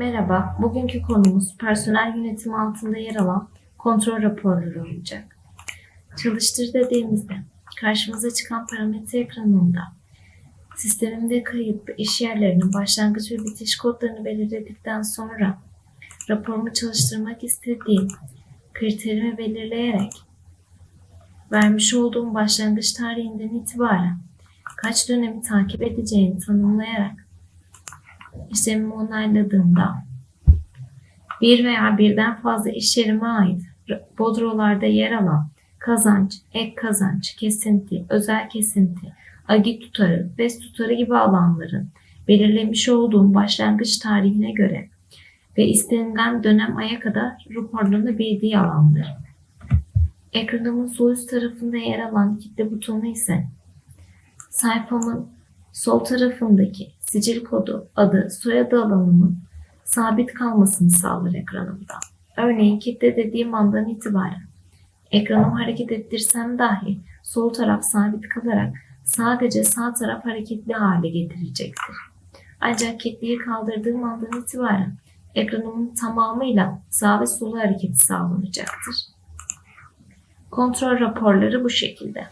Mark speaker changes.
Speaker 1: Merhaba, bugünkü konumuz personel yönetimi altında yer alan kontrol raporları olacak. Çalıştır dediğimizde karşımıza çıkan parametre ekranında sistemimde kayıt ve iş yerlerinin başlangıç ve bitiş kodlarını belirledikten sonra raporumu çalıştırmak istediğim kriterimi belirleyerek vermiş olduğum başlangıç tarihinden itibaren kaç dönemi takip edeceğini tanımlayarak işlemimi onayladığımda bir veya birden fazla iş yerime ait bodrolarda yer alan kazanç, ek kazanç, kesinti, özel kesinti, agi tutarı, BES tutarı gibi alanların belirlemiş olduğum başlangıç tarihine göre ve istenilen dönem aya kadar raporlanabildiği alandır. Ekranımın sol üst tarafında yer alan kitle butonu ise sayfamın sol tarafındaki sicil kodu, adı, soyadı alanımın sabit kalmasını sağlar ekranımda. Örneğin kitle dediğim andan itibaren ekranımı hareket ettirsem dahi sol taraf sabit kalarak sadece sağ taraf hareketli hale getirecektir. Ancak kitleyi kaldırdığım andan itibaren ekranımın tamamıyla sağ ve sol hareketi sağlanacaktır. Kontrol raporları bu şekilde.